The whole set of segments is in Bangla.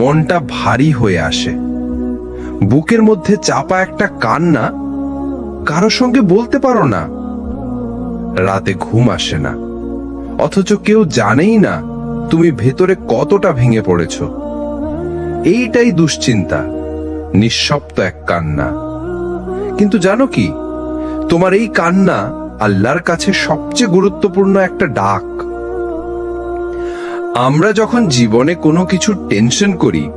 মনটা ভারী হয়ে আসে। বুকের মধ্যে চাপা একটা কান্না কারও সঙ্গে বলতে পারো না। রাতে ঘুম আসে না। অথচ কেউ জানেই না তুমি ভেতরে কতটা ভেঙে পড়েছ। এইটাই দুশ্চিন্তা, নিঃশব্দ এক কান্না। কিন্তু জানো কি? তোমার এই কান্না আল্লাহর কাছে সবচেয়ে গুরুত্বপূর্ণ একটা ডাক। আমরা যখন জীবনে কোনো কিছু টেনশন করি,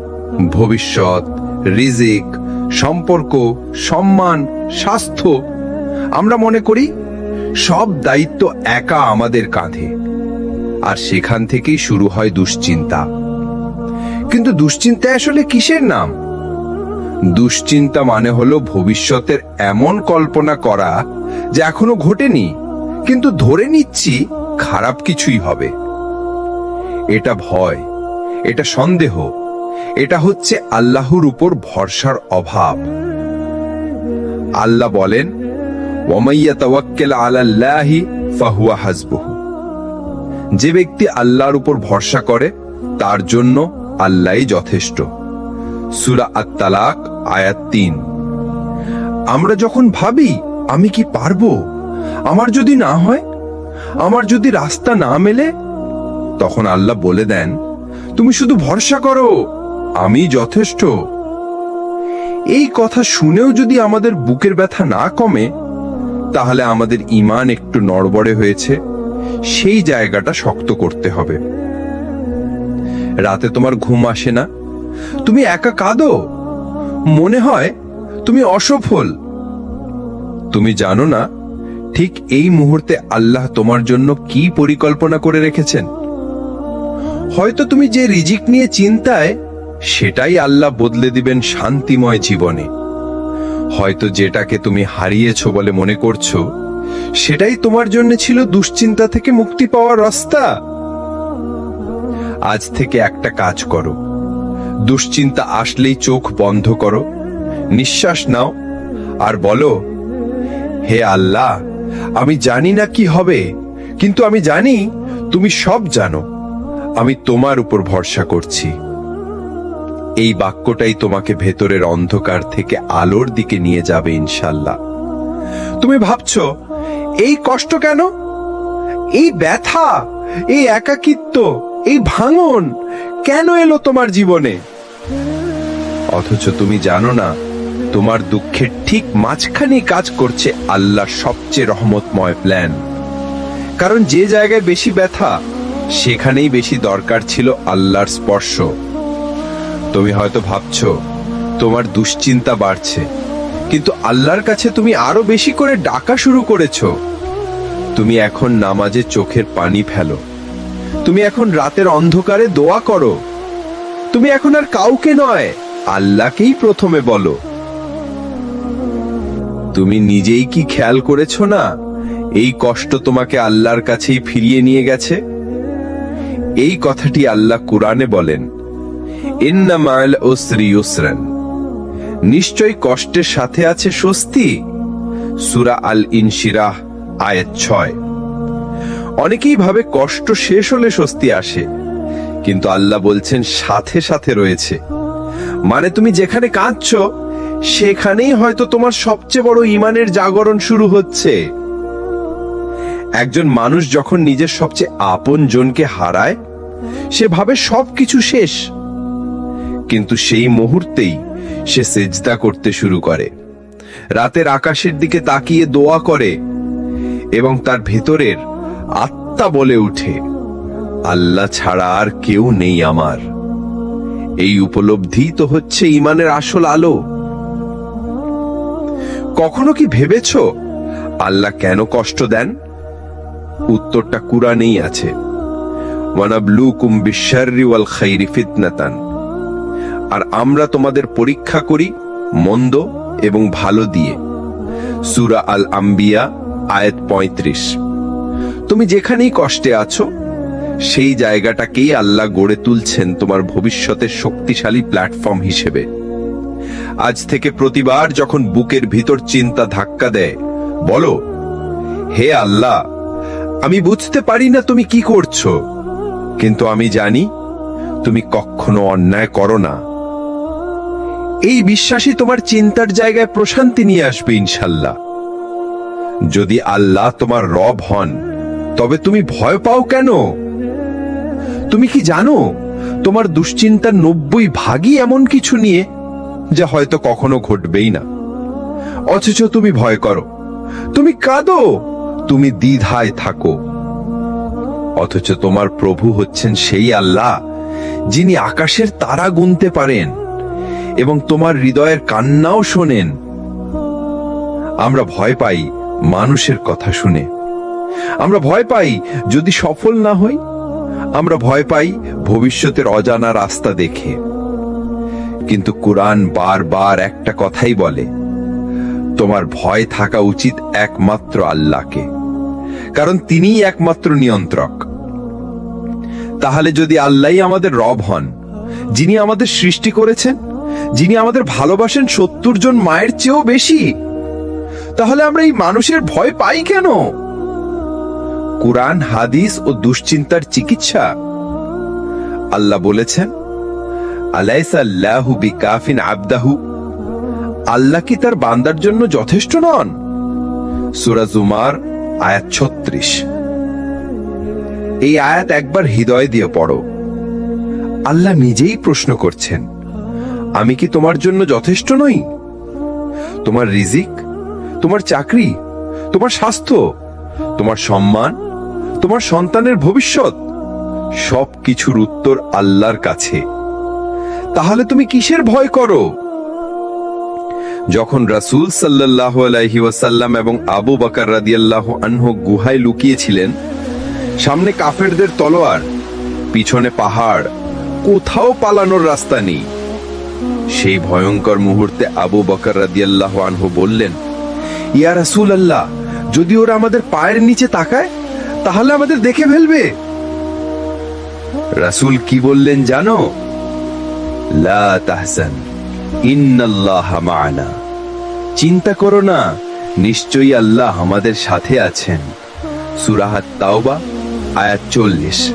ভবিষ্যৎ, রিজিক, সম্পর্ক, সম্মান, স্বাস্থ্য, আমরা মনে করি সব দায়িত্ব একা আমাদের কাঁধে। আর সেখান থেকেই শুরু হয় দুশ্চিন্তা। কিন্তু দুশ্চিন্তা আসলে কিসের নাম? দুশ্চিন্তা মানে হলো ভবিষ্যতের এমন কল্পনা করা, যে এখনও ঘটেনি, কিন্তু ধরে নিচ্ছি খারাপ কিছুই হবে। এটা ভয়, এটা সন্দেহ, এটা হচ্ছে আল্লাহর উপর ভরসার অভাব। আল্লাহ বলেন যে ব্যক্তি আল্লাহর উপর ভরসা করে, তার জন্য আল্লাহই যথেষ্ট। সুরা আত-তালাক, আয়াত তিন। আমরা যখন ভাবি, আমি কি পারব? আমার যদি না হয়? আমার যদি রাস্তা না মেলে তখন আল্লাহ বলে দেন, তুমি শুধু ভরসা করো, আমি যথেষ্ট। এই কথা শুনেও যদি আমাদের বুকের ব্যথা না কমে, তাহলে আমাদের ইমান একটু নড়বড়ে হয়েছে, সেই জায়গাটা শক্ত করতে হবে। রাতে তোমার ঘুম আসে না, তুমি একা কাঁদো, মনে হয় তুমি অসফল। তুমি জানো না, ঠিক এই মুহূর্তে আল্লাহ তোমার জন্য কি পরিকল্পনা করে রেখেছেন? হয়তো তুমি যে রিজিক নিয়ে চিন্তায়, সেটাই আল্লাহ বদলে দিবেন শান্তিময় জীবনে। হয়তো যেটাকে তুমি হারিয়েছো বলে মনে করছ, সেটাই তোমার জন্য ছিল দুশ্চিন্তা থেকে মুক্তি পাওয়ার রাস্তা। আজ থেকে একটা কাজ করো। দুশ্চিন্তা আসলেই চোখ বন্ধ করো, নিঃশ্বাস নাও, আর বলো, হে আল্লাহ, আমি জানি না কি হবে, কিন্তু আমি জানি, তুমি সব জানো। আমি তোমার উপর ভরসা করছি। এই বাক্যটাই তোমাকে ভেতরের অন্ধকার থেকে আলোর দিকে নিয়ে যাবে ইনশাল্লাহ। তুমি ভাবছ, এই কষ্ট কেন? এই ব্যথা, এই একাকিত্ব, এই ভাঙন কেন এলো তোমার জীবনে? অথচ তুমি জানো না, তোমার দুঃখের ঠিক মাঝখানে কাজ করছে আল্লাহর সবচেয়ে রহমতময় প্ল্যান কারণ যে জায়গায় বেশি ব্যথা সেখানেই বেশি দরকার ছিল আল্লাহর স্পর্শ। তুমি হয়তো ভাবছ, তোমার দুশ্চিন্তা বাড়ছে, কিন্তু আল্লাহর কাছে তুমি আরও বেশি করে ডাকা শুরু করেছ। তুমি এখন নামাজে চোখের পানি ফেলো। তুমি এখন রাতের অন্ধকারে দোয়া করো। তুমি এখন আর কাউকে নয়, আল্লাহকেই প্রথমে বলো। তুমি নিজেই কি খেয়াল করেছ না, এই কষ্ট তোমাকে আল্লাহর কাছেই ফিরিয়ে নিয়ে গেছে? এই কথাটি আল্লাহ কোরআনে বলেন নিশ্চয় কষ্টের সাথে আছে স্বস্তি। সুরা আল ইনশিরাহ আয়াত ছয়। অনেকেই ভাবে কষ্ট শেষ হলে স্বস্তি আসে, কিন্তু আল্লাহ বলছেন সাথে সাথে রয়েছে। মানে তুমি যেখানে কাঁদছ, সেখানেই হয়তো তোমার সবচেয়ে বড় ইমানের জাগরণ শুরু হচ্ছে। একজন মানুষ যখন নিজের সবচেয়ে আপন জনকে হারায়, সে ভাবে সবকিছু শেষ। কিন্তু সেই মুহূর্তেই সে সেজদা করতে শুরু করে। রাতের আকাশের দিকে তাকিয়ে দোয়া করে এবং তার ভেতরের আত্মা বলে উঠে আল্লাহ ছাড়া আর কেউ নেই আমার। এই উপলব্ধি তো হচ্ছে ইমানের আসল আলো। কখনো কি ভেবেছ, আল্লাহ কেন কষ্ট দেন? উত্তরটা কুরআনেই আছে। আর আমরা তোমাদের পরীক্ষা করি মন্দ এবং ভালো দিয়ে। সুরা আল আম্বিয়া, আয়াত পঁয়ত্রিশ। তুমি যেখানেই কষ্টে আছো, সেই জায়গাটাকেই আল্লাহ গড়ে তুলছেন তোমার ভবিষ্যতের শক্তিশালী প্ল্যাটফর্ম হিসেবে। আজ থেকে প্রতিবার যখন বুকের ভিতর চিন্তা ধাক্কা দেয়, বলো, হে আল্লাহ আমি বুঝতে পারি না তুমি কি করছ। কিন্তু আমি জানি তুমি কখনো অন্যায় করো না। এই বিশ্বাসই তোমার চিন্তার জায়গায় প্রশান্তি নিয়ে আসবে ইনশাল্লাহ। যদি আল্লাহ তোমার রব হন, তবে তুমি ভয় পাও কেন? তুমি কি জানো, তোমার দুশ্চিন্তার নব্বই ভাগই এমন কিছু নিয়ে যা হয়তো কখনো ঘটবেই না। অথচ তুমি ভয় করো। তুমি কাঁদো। তুমি দ্বিধায় থাকো। অথচ তোমার প্রভু হচ্ছেন সেই আল্লাহ, যিনি আকাশের তারা গুনতে পারেন এবং তোমার হৃদয়ের কান্নাও শোনেন। আমরা ভয় পাই মানুষের কথা শুনে। আমরা ভয় পাই যদি সফল না হই। আমরা ভয় পাই ভবিষ্যতের অজানা রাস্তা দেখে। কিন্তু কোরআন বারবার একটা কথাই বলে, তোমার ভয় থাকা উচিত একমাত্র আল্লাহকে। কারণ তিনিই একমাত্র নিয়ন্ত্রক। তাহলে যদি আল্লাহ আমাদের রব হন, যিনি আমাদের সৃষ্টি করেছেন, যিনি আমাদের ভালোবাসেন সত্তর জন মায়ের চেয়েও বেশি, তাহলে আমরা এই মানুষের ভয় পাই কেন? কোরআন, হাদিস ও দুশ্চিন্তার চিকিৎসা। আল্লাহ বলেছেন বিকাফিন আবদাহু। আল্লাহ কি তার বান্দার জন্য যথেষ্ট নন? সুরা জুমার আয়াত ছত্রিশ। এই আয়াত একবার হৃদয় দিয়ে পড়ো। আল্লাহ নিজেই প্রশ্ন করছেন, আমি কি তোমার জন্য যথেষ্ট নই? তোমার রিজিক, তোমার চাকরি, তোমার স্বাস্থ্য, তোমার সম্মান, তোমার সন্তানের ভবিষ্যৎ সব কিছুর উত্তর আল্লাহর কাছে। তাহলে তুমি কিসের ভয় করো? যখন রাসূল সাল্লাল্লাহু আলাইহি ওয়াসাল্লাম এবং আবু বকর রাদিয়াল্লাহু আনহু গুহায় লুকিয়েছিলেন, সামনে কাফেরদের তলোয়ার, পিছনে পাহাড়, কোথাও পালানোর রাস্তা নেই। সেই ভয়ঙ্কর মুহূর্তে আবু বকর রাদিয়াল্লাহু আনহু বললেন, ইয়া রাসূল আল্লাহ যদি ওরা আমাদের পায়ের নিচে তাকায়, তাহলে আমাদের দেখে ফেলবে। রাসূল কি বললেন জানো? লা তাহসান চিন্তা করো না, নিশ্চয়ই আল্লাহ আমাদের সাথে আছেন। সুরাহাত তাওবা, আয়াত চল্লিশ।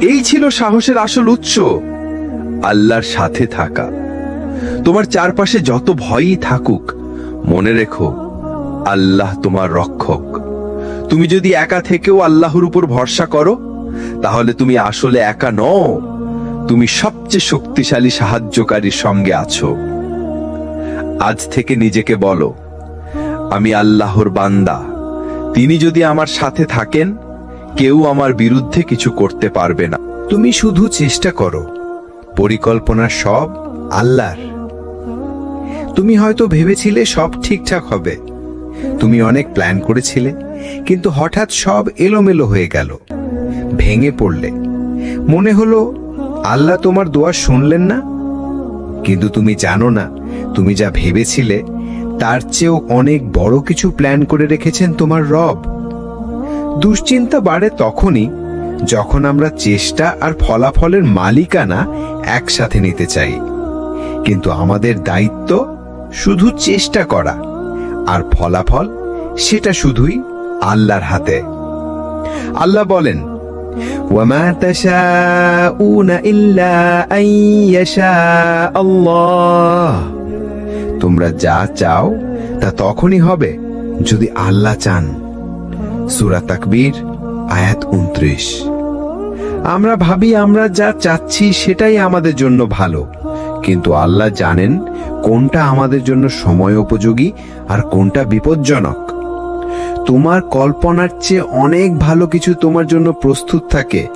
এই ছিল সাহসের আসল উৎস, আল্লাহর সাথে থাকা। তোমার চারপাশে যত ভয়ই থাকুক, মনে রেখো, আল্লাহ তোমার রক্ষক। তুমি যদি একা থেকেও আল্লাহর উপর ভরসা করো, তাহলে তুমি আসলে একা নও। তুমি সবচেয়ে শক্তিশালী সাহায্যকারীর সঙ্গে আছো। আজ থেকে নিজেকে বলো, আমি আল্লাহর বান্দা। তিনি যদি আমার সাথে থাকেন, কেউ আমার বিরুদ্ধে কিছু করতে পারবে না। তুমি শুধু চেষ্টা করো, পরিকল্পনা সব আল্লাহর। তুমি হয়তো ভেবেছিলে সব ঠিকঠাক হবে। তুমি অনেক প্ল্যান করেছিলে, কিন্তু হঠাৎ সব এলোমেলো হয়ে গেল। ভেঙে পড়লে। মনে হলো আল্লাহ তোমার দোয়া শুনলেন না? কিন্তু তুমি জানো না, তুমি যা ভেবেছিলে, তার চেয়েও অনেক বড় কিছু প্ল্যান করে রেখেছেন তোমার রব। দুশ্চিন্তা বাড়ে তখনই যখন আমরা চেষ্টা আর ফলাফলের মালিকানা একসাথে নিতে চাই। কিন্তু আমাদের দায়িত্ব শুধু চেষ্টা করা, আর ফলাফল সেটা শুধুই আল্লাহর হাতে। আল্লাহ বলেন وما تشاءون إلا أن يشاء الله তোমরা যা চাও তা তখনই হবে যদি আল্লাহ চান সূরা তাকবীর আয়াত উনত্রিশ আমরা ভাবি আমরা যা চাচ্ছি সেটাই আমাদের জন্য ভালো কিন্তু আল্লাহ জানেন কোনটা আমাদের জন্য সময় উপযোগী আর কোনটা বিপজ্জনক তোমার কল্পনার চেয়ে অনেক ভালো কিছু তোমার জন্য প্রস্তুত থাকে।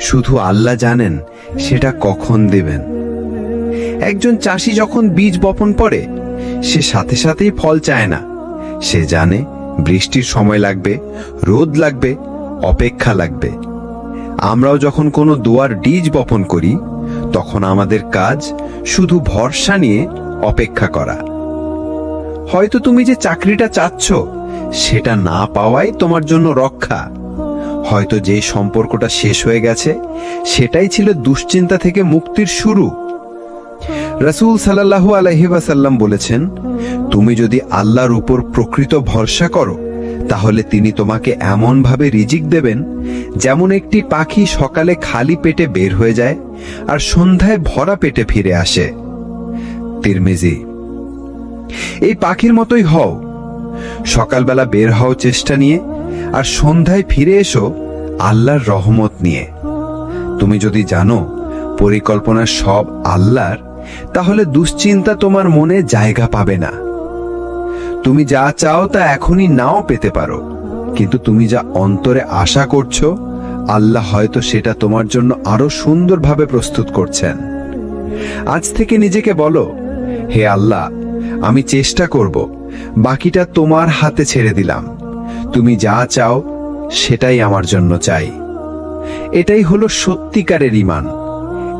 শুধু আল্লাহ জানেন, সেটা কখন দেবেন। একজন চাষি যখন বীজ বপন করে, সে সাথে সাথেই ফল চায় না। সে জানে বৃষ্টির সময় লাগবে, রোদ লাগবে, অপেক্ষা লাগবে। আমরাও যখন কোনো দোয়ার বীজ বপন করি, তখন আমাদের কাজ শুধু ভরসা নিয়ে অপেক্ষা করা। হয়তো তুমি যে চাকরিটা চাচ্ছ সেটা না পাওয়াই তোমার জন্য রক্ষা। হয়তো যে সম্পর্কটা শেষ হয়ে গেছে, সেটাই ছিল দুশ্চিন্তা থেকে মুক্তির শুরু। রাসূল সাল্লাল্লাহু আলাইহি ওয়াসাল্লাম বলেছেন, তুমি যদি আল্লাহর উপর প্রকৃত ভরসা করো, তাহলে তিনি তোমাকে এমনভাবে রিজিক দেবেন, যেমন একটি পাখি সকালে খালি পেটে বের হয়ে যায় আর সন্ধ্যায় ভরা পেটে ফিরে আসে। তিরমিজি, এই পাখির মতোই হও সকালবেলা বের হও চেষ্টা নিয়ে, আর সন্ধ্যায় ফিরে এসো আল্লাহর রহমত নিয়ে। তুমি যদি জানো পরিকল্পনা সব আল্লাহর, তাহলে দুশ্চিন্তা তোমার মনে জায়গা পাবে না। তুমি যা চাও তা এখনই নাও পেতে পারো, কিন্তু তুমি যা অন্তরে আশা করছ, আল্লাহ হয়তো সেটা তোমার জন্য আরও সুন্দরভাবে প্রস্তুত করছেন। আজ থেকে নিজেকে বলো, হে আল্লাহ, আমি চেষ্টা করব বাকিটা তোমার হাতে ছেড়ে দিলাম। তুমি যা চাও, সেটাই আমার জন্য চাই। এটাই হলো সত্যিকারের ইমান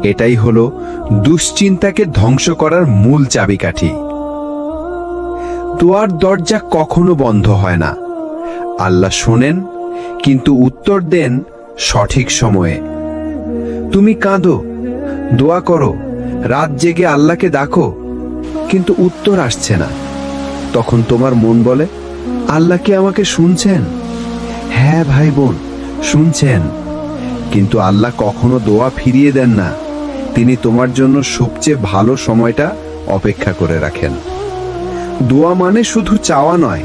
এটাই হলো দুশ্চিন্তাকে ধ্বংস করার মূল চাবিকাঠি। দোয়ার দরজা কখনো বন্ধ হয় না। আল্লাহ শোনেন, কিন্তু উত্তর দেন সঠিক সময়ে। তুমি কাঁদো, দোয়া করো, রাত জেগে আল্লাহকে ডাকো, কিন্তু উত্তর আসছে না। তখন তোমার মন বলে, আল্লাহ কি আমাকে শুনছেন? হ্যাঁ ভাই বোন, শুনছেন। কিন্তু আল্লাহ কখনো দোয়া ফিরিয়ে দেন না। তিনি তোমার জন্য সবচেয়ে ভালো সময়টা অপেক্ষা করে রাখেন। দোয়া মানে শুধু চাওয়া নয়।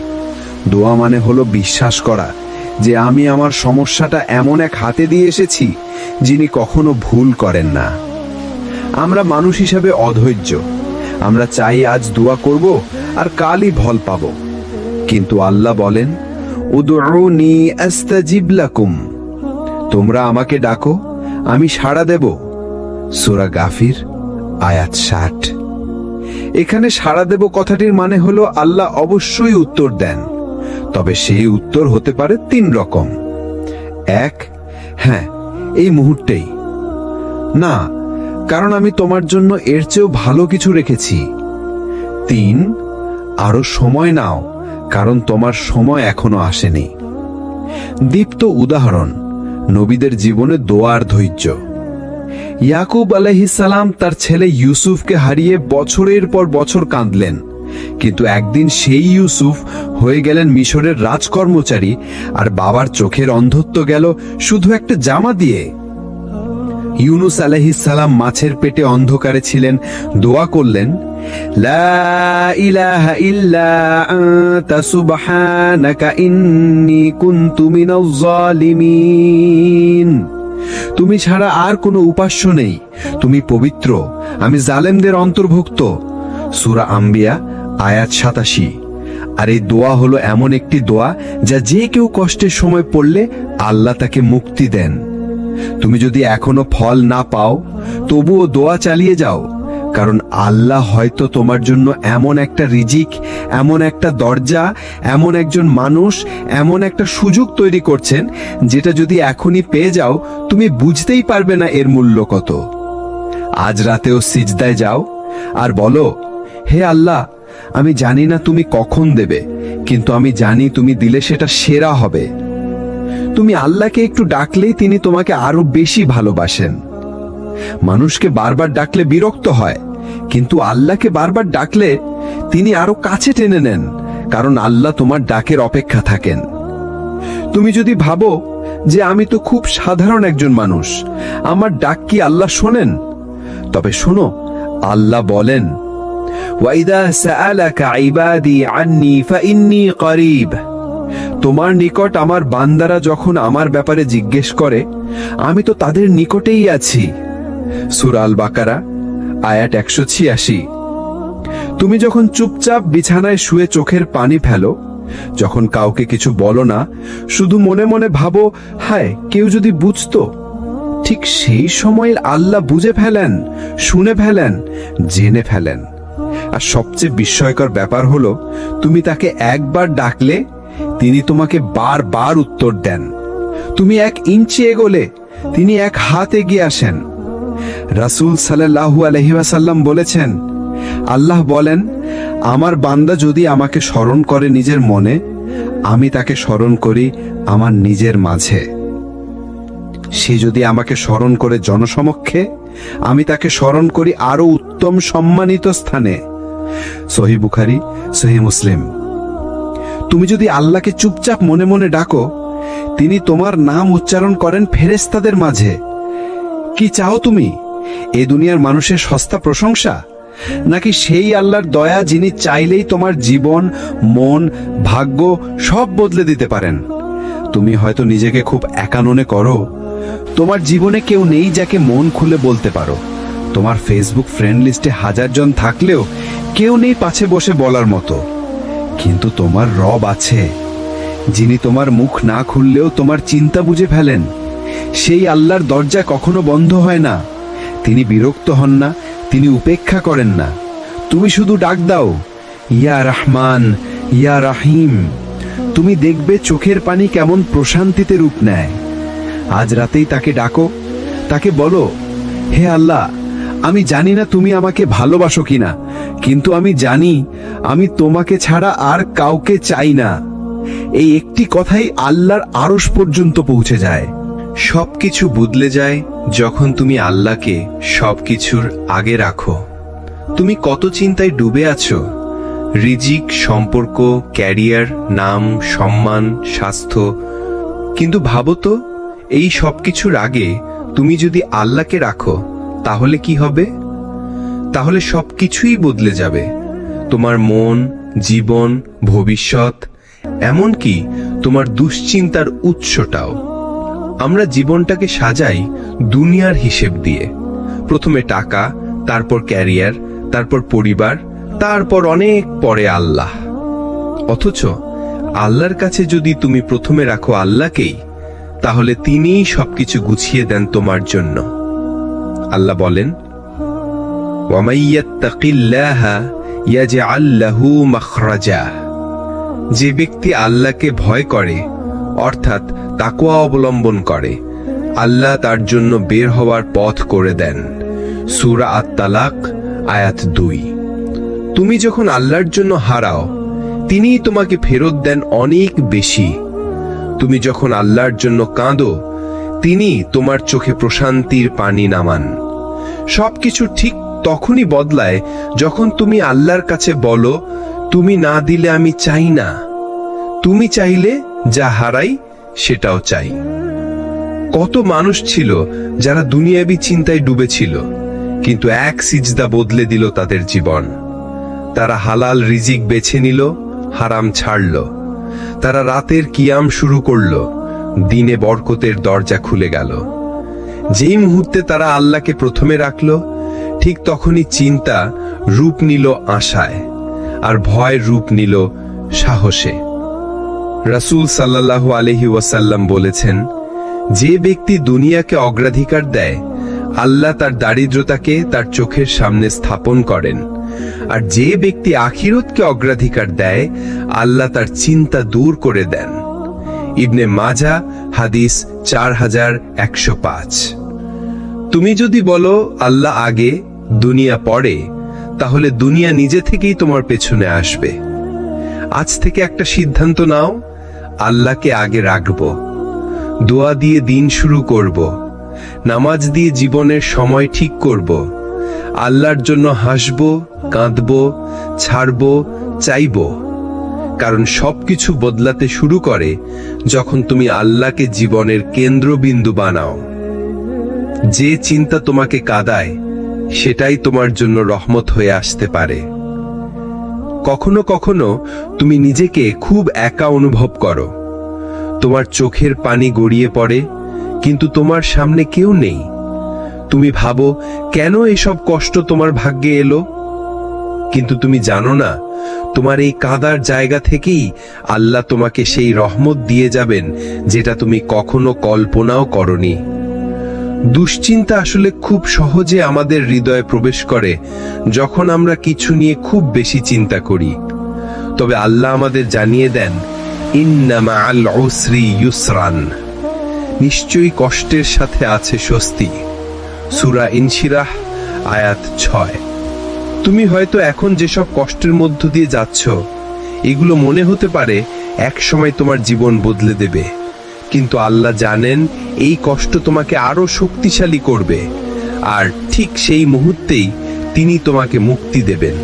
দোয়া মানে হলো বিশ্বাস করা যে আমি আমার সমস্যাটা এমন এক হাতে দিয়ে এসেছি যিনি কখনো ভুল করেন না। আমরা মানুষ হিসাবে অধৈর্য। আমরা চাই আজ দোয়া করব আর কালই ফল পাব। কিন্তু আল্লাহ বলেন তোমরা আমাকে ডাকো, আমি সাড়া দেব। সূরা গাফির, আয়াত ষাট। এখানে সাড়া দেব কথাটির মানে হলো, আল্লাহ অবশ্যই উত্তর দেন। তবে সেই উত্তর হতে পারে তিন রকম। এক হ্যাঁ এই মুহূর্তেই। না, কারণ আমি তোমার জন্য এর চেয়েও ভালো কিছু রেখেছি। তিন আরও সময় নাও, কারণ তোমার সময় এখনও আসেনি। দীপ্ত উদাহরণ, নবীদের জীবনে দোয়ার ধৈর্য। ইয়াকুব আলাইহিসালাম তার ছেলে ইউসুফকে হারিয়ে বছরের পর বছর কাঁদলেন, কিন্তু একদিন সেই ইউসুফ হয়ে গেলেন মিশরের রাজকর্মচারী আর বাবার চোখের অন্ধত্ব গেল শুধু একটা জামা দিয়ে। ইউনুস আলাইহিসালাম মাছের পেটে অন্ধকারে ছিলেন, দোয়া করলেন তুমি ছাড়া আর কোনো উপাস্য নেই। তুমি পবিত্র। আমি জালেমদের অন্তর্ভুক্ত। সূরা আম্বিয়া, আয়াত সাতাশি। আর এই দোয়া হলো এমন একটি দোয়া যা যে কেউ কষ্টের সময় পড়লে আল্লাহ তাকে মুক্তি দেন। তুমি যদি এখনও ফল না পাও, তবুও দোয়া চালিয়ে যাও। কারণ আল্লাহ হয়তো তোমার জন্য এমন একটা রিজিক, এমন একটা দরজা, এমন একজন মানুষ, এমন একটা সুযোগ তৈরি করছেন, যেটা যদি এখনই পেয়ে যাও, তুমি বুঝতেই পারবে না এর মূল্য কত। আজ রাতেও সিজদায় যাও আর বলো, হে আল্লাহ, আমি জানি না তুমি কখন দেবে, কিন্তু আমি জানি তুমি দিলে সেটা সেরা হবে। তুমি আল্লাহকে একটু ডাকলেই তিনি তোমাকে আরও বেশি ভালোবাসেন। মানুষকে বারবার ডাকলে বিরক্ত হয়, কিন্তু আল্লাহকে বারবার ডাকলে তিনি আরও কাছে টেনে নেন, কারণ আল্লাহ তোমার ডাকের অপেক্ষা থাকেন। তুমি যদি ভাবো যে আমি তো খুব সাধারণ একজন মানুষ, আমার ডাক কি আল্লাহ শোনেন? তবে শোনো, আল্লাহ বলেন ওয়াইদা সাআলাকা ইবাদি আন্নি ফাইন্নি করিব। তোমার নিকট আমার বান্দারা যখন আমার ব্যাপারে জিজ্ঞেস করে, আমি তো তাদের নিকটেই আছি। সুরাল বাকারা আয়াত একশো ছিয়াশি। তুমি যখন চুপচাপ বিছানায় শুয়ে চোখের পানি ফেলো, যখন কাউকে কিছু বলো না, শুধু মনে মনে ভাবো, হায়, কেউ যদি বুঝতো। ঠিক সেই সময়ের আল্লাহ বুঝে ফেলেন, শুনে ফেলেন, জেনে ফেলেন। আর সবচেয়ে বিস্ময়কর ব্যাপার হলো, তুমি তাকে একবার ডাকলে তিনি তোমাকে বারবার উত্তর দেন। তুমি এক ইঞ্চি এগোলে, তিনি এক হাত এগিয়ে আসেন। রাসূল সাল্লাল্লাহু আলাইহি বলেছেন, আল্লাহ বলেন, আমার বান্দা যদি আমাকে স্মরণ করে নিজের মনে, আমি তাকে স্মরণ করি আমার নিজের মাঝে। সে যদি আমাকে স্মরণ করে জনসমক্ষে, আমি তাকে স্মরণ করি আরও উত্তম সম্মানিত স্থানে। সহি বুখারি, সহি মুসলিম। তুমি যদি আল্লাহকে চুপচাপ মনে মনে ডাকো, তিনি তোমার নাম উচ্চারণ করেন ফেরেস্তাদের মাঝে। কি চাও তুমি? এ দুনিয়ার মানুষের সস্তা প্রশংসা? নাকি সেই আল্লাহর দয়া যিনি চাইলেই তোমার জীবন, মন, ভাগ্য সব বদলে দিতে পারেন? তুমি হয়তো নিজেকে খুব একাননে করো। তোমার জীবনে কেউ নেই যাকে মন খুলে বলতে পারো। তোমার ফেসবুক ফ্রেন্ড লিস্টে হাজার জন থাকলেও কেউ নেই পাছে বসে বলার মতো। কিন্তু তোমার রব আছে, যিনি তোমার মুখ না খুললেও তোমার চিন্তা বুঝে ফেলেন। সেই আল্লাহর দরজা কখনো বন্ধ হয় না। তিনি বিরক্ত হন না, তিনি উপেক্ষা করেন না। তুমি শুধু ডাক দাও, ইয়া রহমান, ইয়া রাহিম। তুমি দেখবে চোখের পানি কেমন প্রশান্তিতে রূপ নেয়। আজ রাতেই তাকে ডাকো, তাকে বলো, হে আল্লাহ আমি জানি না তুমি আমাকে ভালোবাসো কিনা, কিন্তু আমি জানি আমি তোমাকে ছাড়া আর কাউকে চাই না। এই একটি কথাই আল্লাহর আরশ পর্যন্ত পৌঁছে যায়। সবকিছু বদলে যায় যখন তুমি আল্লাহকে সবকিছুর আগে রাখো। তুমি কত চিন্তায় ডুবে আছো? রিজিক, সম্পর্ক, ক্যারিয়ার, নাম, সম্মান, স্বাস্থ্য। কিন্তু ভাবো তো, এই সবকিছুর আগে তুমি যদি আল্লাহকে রাখো তাহলে কি হবে? তাহলে সবকিছুই বদলে যাবে। তোমার মন, জীবন, ভবিষ্যৎ, এমনকি তোমার দুশ্চিন্তার উৎসটাও। আমরা জীবনটাকে সাজাই দুনিয়ার হিসেব দিয়ে। প্রথমে টাকা, তারপর ক্যারিয়ার, তারপর পরিবার, তারপর অনেক পরে আল্লাহ। অথচ আল্লাহর কাছে যদি তুমি প্রথমে রাখো আল্লাহকেই, তাহলে তিনিই সবকিছু গুছিয়ে দেন তোমার জন্য। আল্লাহ বলেন যে ব্যক্তি আল্লাহকে ভয় করে, অর্থাৎ তাকুয়া অবলম্বন করে, আল্লাহ তার জন্য বের হওয়ার পথ করে দেন। সুরা আত্মালাক আয়াত দুই। তুমি যখন আল্লাহর জন্য হারাও, তিনিই তোমাকে ফেরত দেন অনেক বেশি। তুমি যখন আল্লাহর জন্য কাঁদো তিনি তোমার চোখে প্রশান্তির পানি নামান। সবকিছু ঠিক তখনই বদলায় যখন তুমি আল্লাহর কাছে বলো, তুমি না দিলে আমি চাই না। তুমি চাইলে যা হারাই সেটাও চাই। কত মানুষ ছিল যারা দুনিয়াবি চিন্তায় ডুবেছিল, কিন্তু এক সিজদা বদলে দিল তাদের জীবন। তারা হালাল রিজিক বেছে নিল, হারাম ছাড়ল। তারা রাতের কিয়াম শুরু করল, দিনে বরকতের দরজা খুলে গেল। যেই মুহূর্তে তারা আল্লাহকে প্রথমে রাখল, ঠিক তখনই চিন্তা রূপ নিল আশায় আর ভয় রূপ নিল সাহসে। রাসূল সাল্লাল্লাহু আলহি ওয়াসাল্লাম বলেছেন, যে ব্যক্তি দুনিয়াকে অগ্রাধিকার দেয়, আল্লাহ তার দারিদ্রতাকে তার চোখের সামনে স্থাপন করেন। আর যে ব্যক্তি আখিরতকে অগ্রাধিকার দেয়, আল্লাহ তার চিন্তা দূর করে দেন। ইবনে মাজা, হাদিস চার হাজার একশো পাঁচ। তুমি যদি বলো, আল্লাহ আগে, দুনিয়া পরে, তাহলে দুনিয়া নিজে থেকেই তোমার পেছনে আসবে। আজ থেকে একটা সিদ্ধান্ত নাও, আল্লাহকে আগে রাখব। দোয়া দিয়ে দিন শুরু করব। নামাজ দিয়ে জীবনের সময় ঠিক করব। আল্লাহর জন্য হাসব, কাঁদব, ছাড়ব, চাইব। কারণ সবকিছু বদলাতে শুরু করে যখন তুমি আল্লাহকে জীবনের কেন্দ্রবিন্দু বানাও। যে চিন্তা তোমাকে কাদায়, সেটাই তোমার জন্য রহমত হয়ে আসতে পারে। কখনো কখনো তুমি নিজেকে খুব একা অনুভব করো। তোমার চোখের পানি গড়িয়ে পড়ে, কিন্তু তোমার সামনে কেউ নেই। তুমি ভাবো, কেন এসব কষ্ট তোমার ভাগ্যে এলো? কিন্তু তুমি জানো না, তোমার এই কাদার জায়গা থেকেই আল্লাহ তোমাকে সেই রহমত দিয়ে যাবেন, যেটা তুমি কখনো কল্পনাও করনি। দুশ্চিন্তা আসলে খুব সহজে আমাদের হৃদয়ে প্রবেশ করে, যখন আমরা কিছু নিয়ে খুব বেশি চিন্তা করি। তবে আল্লাহ আমাদের জানিয়ে দেন ইন্নামা আল ওসরি ইউসরান। নিশ্চয়ই কষ্টের সাথে আছে স্বস্তি। সুরা ইনশিরাহ, আয়াত ছয়। তুমি হয়তো এখন যেসব কষ্টের মধ্য দিয়ে যাচ্ছ, এগুলো মনে হতে পারে এক সময় তোমার জীবন বদলে দেবে। কিন্তু আল্লাহ জানেন, এই কষ্ট তোমাকে আরও শক্তিশালী করবে, আর ঠিক সেই মুহূর্তেই তিনি তোমাকে মুক্তি দেবেন।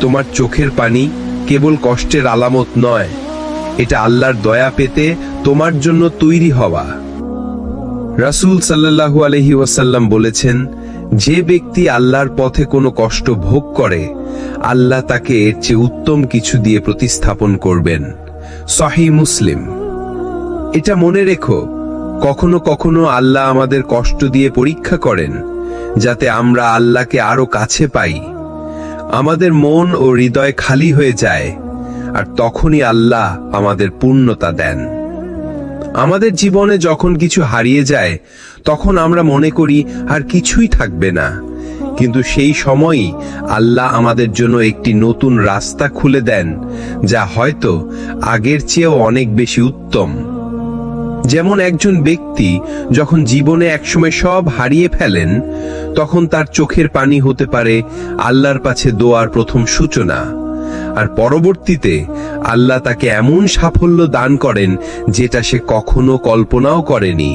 তোমার চোখের পানি কেবল কষ্টের আলামত নয়, এটা আল্লাহর দয়া পেতে তোমার জন্য তৈরি হওয়া। রাসূল সাল্লাল্লাহু আলহি ওয়াসাল্লাম বলেছেন যে ব্যক্তি আল্লাহর পথে কোনো কষ্ট ভোগ করে, আল্লাহ তাকে এর চেয়ে উত্তম কিছু দিয়ে প্রতিস্থাপন করবেন। সহি মুসলিম। এটা মনে রেখো, কখনো কখনো আল্লাহ আমাদের কষ্ট দিয়ে পরীক্ষা করেন, যাতে আমরা আল্লাহকে আরও কাছে পাই। আমাদের মন ও হৃদয় খালি হয়ে যায়, আর তখনই আল্লাহ আমাদের পূর্ণতা দেন। আমাদের জীবনে যখন কিছু হারিয়ে যায়, তখন আমরা মনে করি আর কিছুই থাকবে না। কিন্তু সেই সময়ই আল্লাহ আমাদের জন্য একটি নতুন রাস্তা খুলে দেন, যা হয়তো আগের চেয়েও অনেক বেশি উত্তম। যেমন একজন ব্যক্তি যখন জীবনে একসময় সব হারিয়ে ফেলেন, তখন তার চোখের পানি হতে পারে আল্লাহর পাছে দোয়ার প্রথম সূচনা। আর পরবর্তীতে আল্লাহ তাকে এমন সাফল্য দান করেন যেটা সে কখনো কল্পনাও করেনি।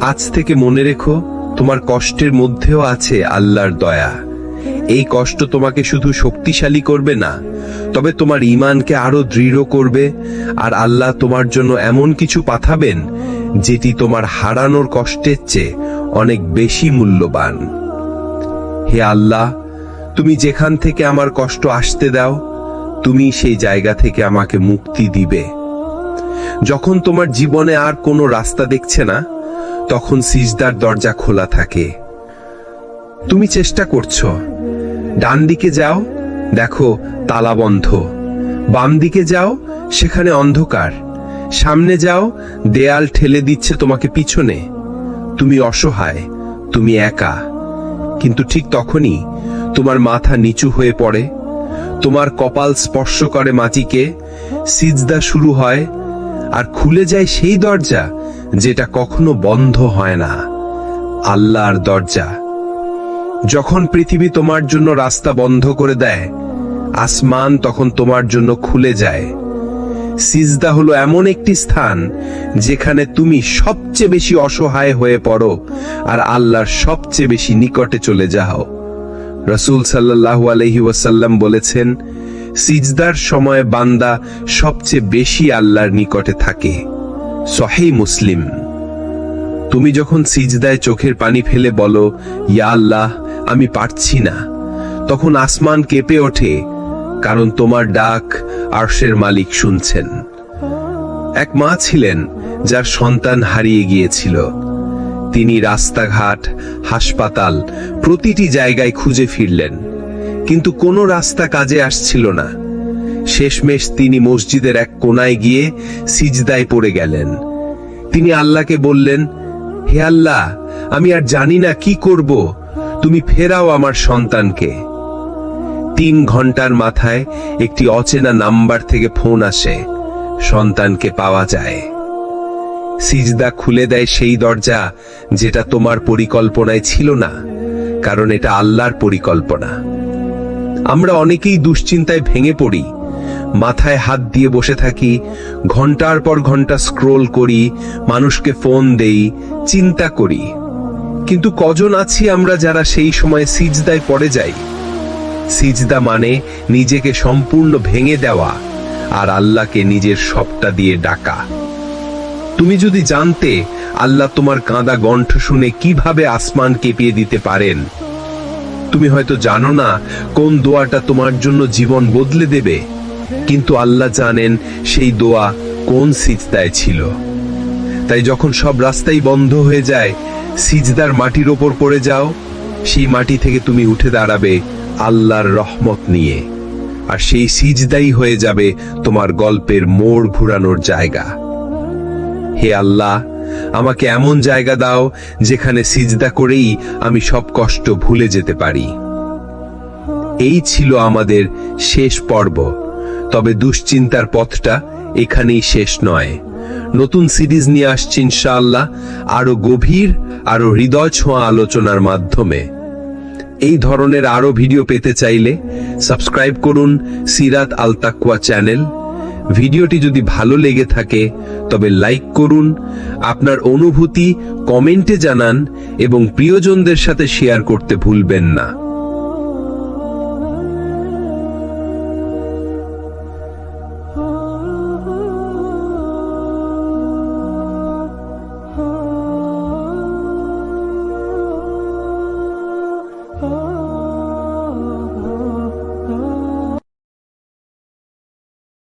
আজ থেকে মনে রেখো, তোমার কষ্টের মধ্যেও আছে আল্লাহর দয়া। এই কষ্ট তোমাকে শুধু শক্তিশালী করবে না, তবে তোমার ইমানকে আরও দৃঢ় করবে আর আল্লাহ তোমার জন্য এমন কিছু পাঠাবেন যেটি তোমার হারানোর কষ্টের চেয়ে অনেক বেশি মূল্যবান। হে আল্লাহ তুমি যেখান থেকে আমার কষ্ট আসতে দাও, তুমি সেই জায়গা থেকে আমাকে মুক্তি দিবে। যখন তোমার জীবনে আর কোনো রাস্তা দেখছে না, তখন সিজদার দরজা খোলা থাকে। তুমি চেষ্টা করছ। ডান দিকে যাও, দেখো তালা বন্ধ। বাম দিকে যাও, সেখানে অন্ধকার। সামনে যাও, দেয়াল ঠেলে দিচ্ছে তোমাকে পিছনে। তুমি অসহায়, তুমি একা। কিন্তু ঠিক তখনই তোমার মাথা নিচু হয়ে পড়ে, তোমার কপাল স্পর্শ করে মাটিকে, সিজদা শুরু হয়, আর খুলে যায় সেই দরজা যেটা কখনো বন্ধ হয় না, আল্লাহর দরজা। যখন পৃথিবী তোমার জন্য রাস্তা বন্ধ করে দেয়, আসমান তখন তোমার জন্য খুলে যায়। সিজদা হলো এমন একটি স্থান যেখানে তুমি সবচেয়ে বেশি অসহায় হয়ে পড়ো, আর আল্লাহর সবচেয়ে বেশি নিকটে চলে যাও। রসুল সাল্লাল্লাহু আলহি ওয়াসাল্লাম বলেছেন, সিজদার সময় বান্দা সবচেয়ে বেশি আল্লাহর নিকটে থাকে। সহি মুসলিম, তুমি যখন সিজদায় চোখের পানি ফেলে বলো, ইয়া আল্লাহ, আমি পারছি না। তখন আসমান কেঁপে ওঠে, কারণ তোমার ডাক আরশের মালিক শুনছেন। এক মা ছিলেন, যার সন্তান হারিয়ে গিয়েছিল। তিনি রাস্তাঘাট, হাসপাতাল, প্রতিটি জায়গায় খুঁজে ফিরলেন। কিন্তু কোনো রাস্তা কাজে আসছিল না। শেষমেশ তিনি মসজিদের এক কোনায় গিয়ে সিজদায় পড়ে গেলেন। তিনি আল্লাহকে বললেন, হে আল্লাহ, আমি আর জানি না কি করব। তুমি ফেরাও আমার সন্তানকে। তিন ঘণ্টার মাথায় একটি অচেনা নাম্বার থেকে ফোন আসে। সন্তানকে পাওয়া যায়। সিজদা খুলে দেয় সেই দরজা যেটা তোমার পরিকল্পনায় ছিল না, কারণ এটা আল্লাহর পরিকল্পনা। আমরা অনেকেই দুশ্চিন্তায় ভেঙে পড়ি, মাথায় হাত দিয়ে বসে থাকি, ঘণ্টার পর ঘণ্টা স্ক্রোল করি, মানুষকে ফোন দেই, চিন্তা করি। কিন্তু কজন আছি আমরা যারা সেই সময় সিজদায় পড়ে যাই? সিজদা মানে নিজেকে সম্পূর্ণ ভেঙে দেওয়া আর আল্লাহকে নিজের সবটা দিয়ে ডাকা। তুমি যদি জানতে আল্লাহ তোমার কাঁদা গণ্ঠ শুনে কীভাবে আসমান কেঁপিয়ে দিতে পারেন, তুমি হয়তো জানো না কোন দোয়াটা তোমার জন্য জীবন বদলে দেবে, কিন্তু আল্লাহ জানেন সেই দোয়া কোন সিজদায় ছিল। তাই যখন সব রাস্তাই বন্ধ হয়ে যায়, সিজদার মাটির ওপর পড়ে যাও, সেই মাটি থেকে তুমি উঠে দাঁড়াবে আল্লাহর রহমত নিয়ে, আর সেই সিজদাই হয়ে যাবে তোমার গল্পের মোড় ঘুরানোর জায়গা। হে আল্লাহ, আমাকে এমন জায়গা দাও যেখানে সিজদা করেই আমি সব কষ্ট ভুলে যেতে পারি। এই ছিল আমাদের শেষ পর্ব, তবে দুশ্চিন্তার পথটা এখানেই শেষ নয়। নতুন সিরিজ নিয়ে আসছি ইনশাআল্লাহ আরও গভীর আরও হৃদয় ছোঁয়া আলোচনার মাধ্যমে। এই ধরনের আরও ভিডিও পেতে চাইলে সাবস্ক্রাইব করুন সিরাত আল তাকওয়া চ্যানেল। ভিডিওটি যদি ভালো লেগে থাকে, তবে লাইক করুন, আপনার অনুভূতি কমেন্টে জানান এবং প্রিয়জনদের সাথে শেয়ার করতে ভুলবেন না।